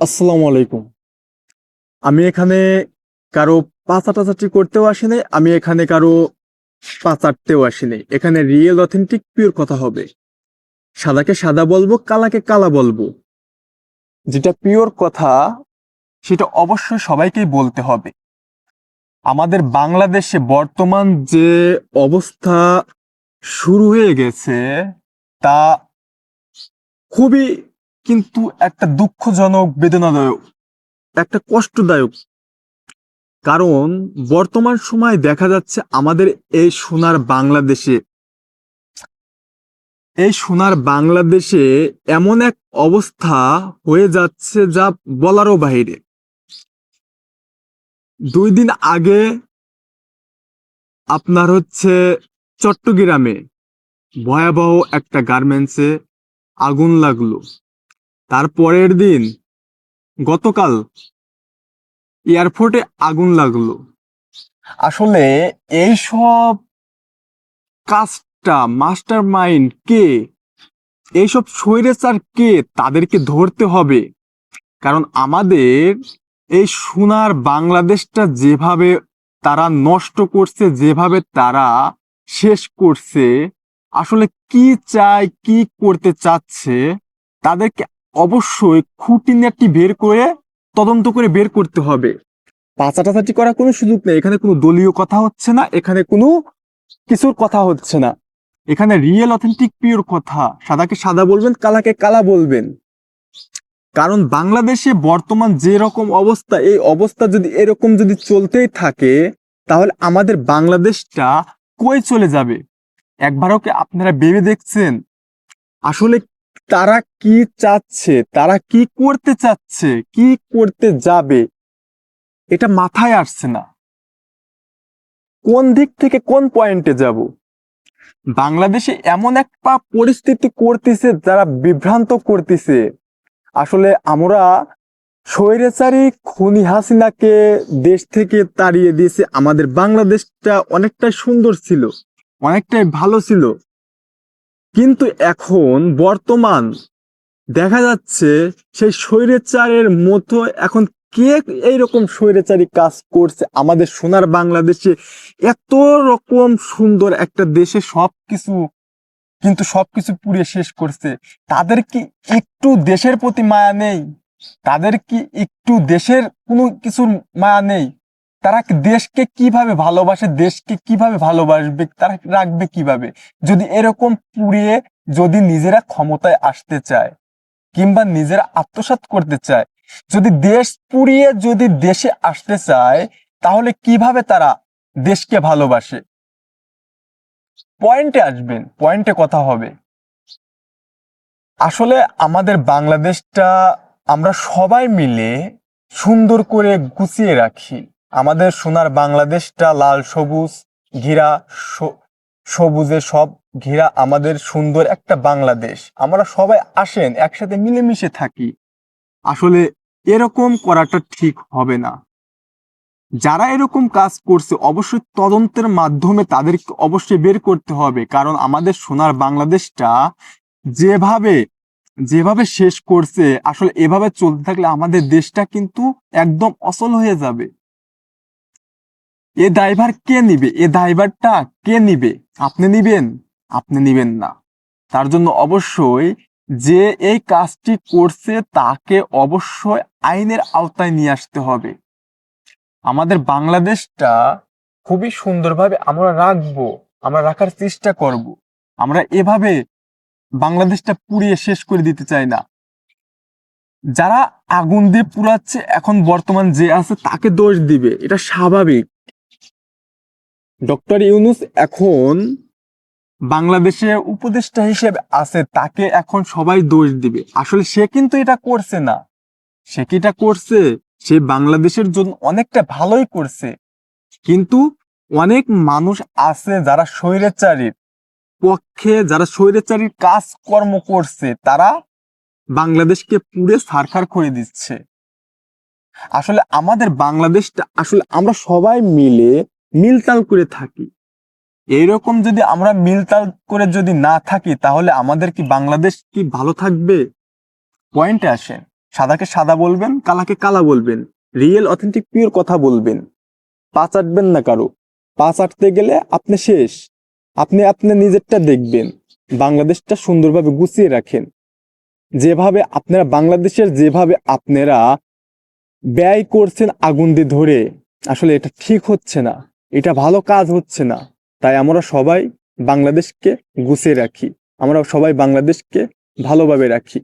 আসসালামু আলাইকুম। আমি এখানে কারও পাচাটাচাটি করতেও আসিনি, আমি এখানে কারও পাচারতেও আসিনি। এখানে রিয়েল অথেন্টিক পিওর কথা হবে। সাদাকে সাদা বলব, কালাকে কালা বলব। যেটা পিওর কথা, সেটা অবশ্যই সবাইকেই বলতে হবে। আমাদের বাংলাদেশে বর্তমান যে অবস্থা শুরু হয়ে গেছে, তা খুবই কিন্তু একটা দুঃখজনক বেদনাদায়ক, একটা কষ্টদায়ক। কারণ বর্তমান সময় দেখা যাচ্ছে আমাদের এই সোনার বাংলাদেশে, এই সোনার বাংলাদেশে এমন এক অবস্থা হয়ে যাচ্ছে যা বলারও বাইরে দুই দিন আগে আপনার হচ্ছে চট্টগ্রামে ভয়াবহ একটা গার্মেন্টসে আগুন লাগল। তার পরের দিন গতকাল এয়ারপোর্টে আগুন লাগল। আসলে এই সব কাজটা মাস্টার মাইন্ড কে এইসব স্বৈরাচার কে তাদেরকে ধরতে হবে? কারণ আমাদের এই সোনার বাংলাদেশটা যেভাবে তারা নষ্ট করছে, যেভাবে তারা শেষ করছে, আসলে কি চায়, কি করতে চাচ্ছে, তাদেরকে অবশ্যই খুঁটিনাটি বের করে তদন্ত করে বের করতে হবে। পাচাটাচাটি করার কোনো সুযোগ নেই। এখানে কোনো দলীয় কথা হচ্ছে না, এখানে কোনো কিছুর কথা হচ্ছে না। এখানে রিয়েল অথেন্টিক পিওর কথা। সাদাকে সাদা বলবেন, কালাকে কালা বলবেন। কারণ বাংলাদেশে বর্তমান যে রকম অবস্থা, এই অবস্থা যদি এরকম যদি চলতেই থাকে, তাহলে আমাদের বাংলাদেশটা কই চলে যাবে? একবারও কি আপনারা ভেবে দেখছেন? আসলে তারা কি চাচ্ছে? তারা কি করতে চাচ্ছে? কি করতে যাবে? এটা মাথায় আসছে না। কোন দিক থেকে কোন পয়েন্টে যাব? বাংলাদেশে এমন একটা পরিস্থিতি করতেছে, যারা বিভ্রান্ত করতেছে। আসলে আমরা স্বৈরাচারী খুনি হাসিনাকে দেশ থেকে তাড়িয়ে দিয়েছে। আমাদের বাংলাদেশটা অনেকটাই সুন্দর ছিল, অনেকটাই ভালো ছিল। কিন্তু এখন বর্তমান দেখা যাচ্ছে সেই স্বৈরাচারের মতো এখন কে এইরকম স্বৈরাচারী কাজ করছে আমাদের সোনার বাংলাদেশে? এত রকম সুন্দর একটা দেশে সবকিছু, কিন্তু সবকিছু পুড়িয়ে শেষ করছে। তাদের কি একটু দেশের প্রতি মায়া নেই? তাদের কি একটু দেশের কোনো কিছুর মায়া নেই? তারা দেশকে কীভাবে ভালোবাসে, দেশকে কীভাবে ভালোবাসবে, তারা রাখবে কীভাবে? যদি এরকম পুড়িয়ে যদি নিজেরা ক্ষমতায় আসতে চায় কিংবা নিজেরা আত্মসাৎ করতে চায়, যদি দেশ পুড়িয়ে যদি দেশে আসতে চায়, তাহলে কীভাবে তারা দেশকে ভালোবাসে? পয়েন্টে আসবেন পয়েন্টে কথা হবে। আসলে আমাদের বাংলাদেশটা আমরা সবাই মিলে সুন্দর করে গুছিয়ে রাখি। আমাদের সোনার বাংলাদেশটা লাল, সবুজ, ঘিরা সবুজে সব ঘিরা আমাদের সুন্দর একটা বাংলাদেশ। আমরা সবাই আসেন, একসাথে মিলেমিশে থাকি। আসলে এরকম করাটা ঠিক হবে না। যারা এরকম কাজ করছে, অবশ্যই তদন্তের মাধ্যমে তাদেরকে অবশ্যই বের করতে হবে। কারণ আমাদের সোনার বাংলাদেশটা যেভাবে যেভাবে শেষ করছে, আসলে এভাবে চলতে থাকলে আমাদের দেশটা কিন্তু একদম অচল হয়ে যাবে। এ দায়ভার কে নিবে? এ দায়ভারটা কে নিবে? আপনি নিবেন আপনি নিবেন না। তার জন্য অবশ্যই যে এই কাজটি করছে তাকে অবশ্যই আইনের আওতায় নিয়ে আসতে হবে। আমাদের বাংলাদেশটা খুবই সুন্দরভাবে আমরা রাখব, আমরা রাখার চেষ্টা করব। আমরা এভাবে বাংলাদেশটা পুড়িয়ে শেষ করে দিতে চাই না। যারা আগুন দিয়ে পুড়াচ্ছে, এখন বর্তমান যে আছে, তাকে দোষ দিবে। এটা স্বাভাবিক। ডক্টর ইউনুস এখন বাংলাদেশে উপদেষ্টা হিসেবে আছে, তাকে এখন সবাই দোষ দিবে। আসলে সে কিন্তু এটা করছে না। সে কি এটা করছে? সে বাংলাদেশের জন্য অনেকটা ভালোই করছে। কিন্তু অনেক মানুষ আছে যারা স্বৈরাচারীর পক্ষে, যারা স্বৈরাচারীর কাজকর্ম করছে, তারা বাংলাদেশকে পুড়ে সারখার করে দিচ্ছে। আসলে আমাদের বাংলাদেশটা, আসলে আমরা সবাই মিলে মিলতাল করে থাকি। এইরকম যদি আমরা মিলতাল করে যদি না থাকি, তাহলে আমাদের কি বাংলাদেশ কি ভালো থাকবে? পয়েন্টে আসেন। সাদাকে সাদা বলবেন, কালাকে কালা বলবেন রিয়েল অথেন্টিক পিওর কথা বলবেন। পা চাটবেন না কারও। পা চাটতে গেলে আপনি শেষ। আপনি আপনি নিজেরটা দেখবেন। বাংলাদেশটা সুন্দরভাবে গুছিয়ে রাখেন। যেভাবে আপনারা, বাংলাদেশের যেভাবে আপনারা ব্যয় করছেন আগুন দিয়ে ধরে, আসলে এটা ঠিক হচ্ছে না। এটা ভালো কাজ হচ্ছে না। তাই আমরা সবাই বাংলাদেশকে গুছিয়ে রাখি। আমরা সবাই বাংলাদেশকে ভালোভাবে রাখি।